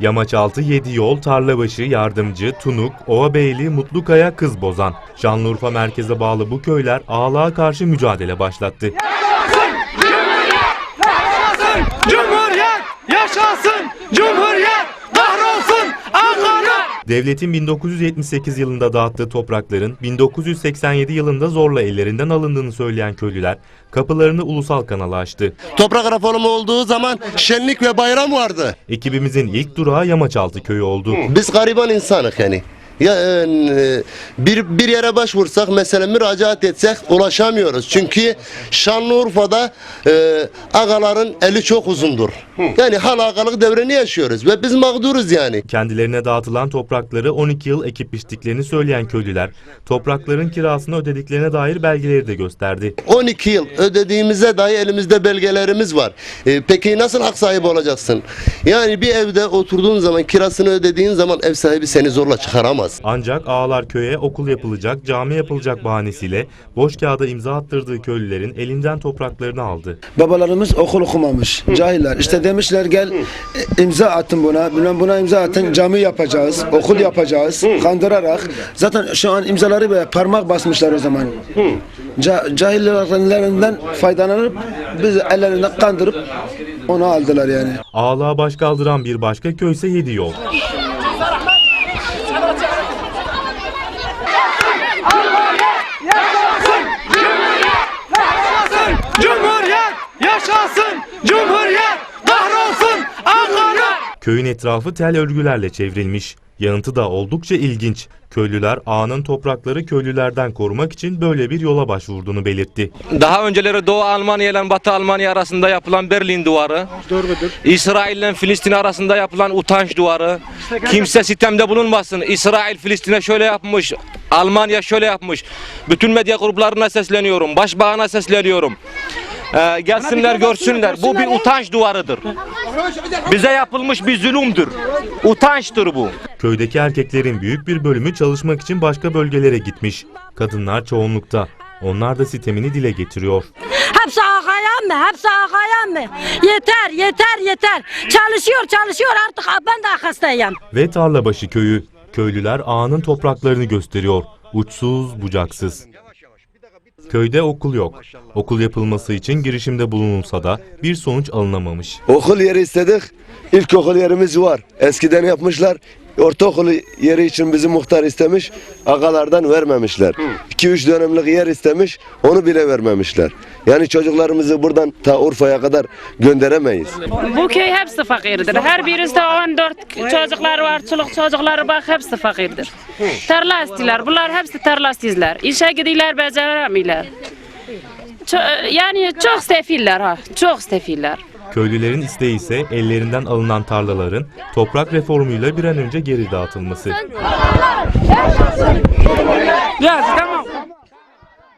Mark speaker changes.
Speaker 1: Yamaçaltı Yedi Yol, Tarlabaşı, Yardımcı, Tunuk, Ovabeyli, Mutlukaya, Kızbozan. Şanlıurfa merkeze bağlı bu köyler ağlığa karşı mücadele başlattı.
Speaker 2: Cumhuriyet yaşasın! Cumhuriyet kahrolsun! Ankara!
Speaker 1: Devletin 1978 yılında dağıttığı toprakların 1987 yılında zorla ellerinden alındığını söyleyen köylüler kapılarını ulusal kanala açtı.
Speaker 3: Toprak reformu olduğu zaman şenlik ve bayram vardı.
Speaker 1: Ekibimizin ilk durağı Yamaçaltı köyü oldu.
Speaker 3: Biz gariban insanık yani. Ya e, bir bir yere başvursak mesela müracaat etsek ulaşamıyoruz. Çünkü Şanlıurfa'da e, agaların eli çok uzundur. Yani hal agalık devrini yaşıyoruz ve biz mağduruz yani.
Speaker 1: Kendilerine dağıtılan toprakları 12 yıl ekip biçtiklerini söyleyen köylüler toprakların kirasını ödediklerine dair belgeleri de gösterdi.
Speaker 3: 12 yıl ödediğimize dair elimizde belgelerimiz var. E, peki nasıl hak sahibi olacaksın? Yani bir evde oturduğun zaman kirasını ödediğin zaman ev sahibi seni zorla çıkaramaz.
Speaker 1: Ancak ağalar köye okul yapılacak, cami yapılacak bahanesiyle boş kağıda imza attırdığı köylülerin elinden topraklarını aldı.
Speaker 4: Babalarımız okul okumamış. Cahiller. İşte demişler gel e, imza atın buna. Bilmem buna imza atın. Cami yapacağız. Okul yapacağız. Kandırarak. Zaten şu an imzaları böyle parmak basmışlar o zaman. Ca cahillerinden faydalanıp biz ellerinden kandırıp onu aldılar yani.
Speaker 1: Ağlığa baş kaldıran bir başka köyse Yedi Yol.
Speaker 2: Cumhuriyet yaşasın! Cumhuriyet kahrolsun! Ankara!
Speaker 1: Köyün etrafı tel örgülerle çevrilmiş. Yanıtı da oldukça ilginç. Köylüler ağanın toprakları köylülerden korumak için böyle bir yola başvurduğunu belirtti.
Speaker 5: Daha önceleri Doğu Almanya ile Batı Almanya arasında yapılan Berlin Duvarı, İsrail ile Filistin arasında yapılan utanç duvarı, kimse sitemde bulunmasın. İsrail Filistin'e şöyle yapmış, Almanya şöyle yapmış. Bütün medya gruplarına sesleniyorum, başbağına sesleniyorum. Ee, gelsinler görsünler. Bu bir utanç duvarıdır. Bize yapılmış bir zulümdür. Utançtır bu.
Speaker 1: Köydeki erkeklerin büyük bir bölümü çalışmak için başka bölgelere gitmiş. Kadınlar çoğunlukta. Onlar da sitemini dile getiriyor.
Speaker 6: Hepsi ağayan mı? Hepsi ağayan mı? Yeter, yeter, yeter. Çalışıyor, çalışıyor artık. Ben de hastayım.
Speaker 1: Ve Tarlabaşı köyü. Köylüler ağanın topraklarını gösteriyor. Uçsuz bucaksız. Köyde okul yok. Okul yapılması için girişimde bulunulsa da bir sonuç alınamamış.
Speaker 7: Okul yeri istedik. İlkokul yerimiz var. Eskiden yapmışlar. Ortaokul yeri için bizi muhtar istemiş. Agalardan vermemişler. 2-3 dönemlik yer istemiş. Onu bile vermemişler. Yani çocuklarımızı buradan ta Urfa'ya kadar gönderemeyiz.
Speaker 8: Bu köy hepsi fakirdir. Her birisi 14 çocukları var, çoluk çocukları bak hepsi fakirdir. Tarla istiyorlar. Bunlar hepsi tarla istiyorlar. İşe gidiyorlar, beceremiyorlar. Ço- yani çok sefiller ha, çok sefiller.
Speaker 1: Köylülerin isteği ise ellerinden alınan tarlaların toprak reformuyla bir an önce geri dağıtılması.
Speaker 2: Ya tamam.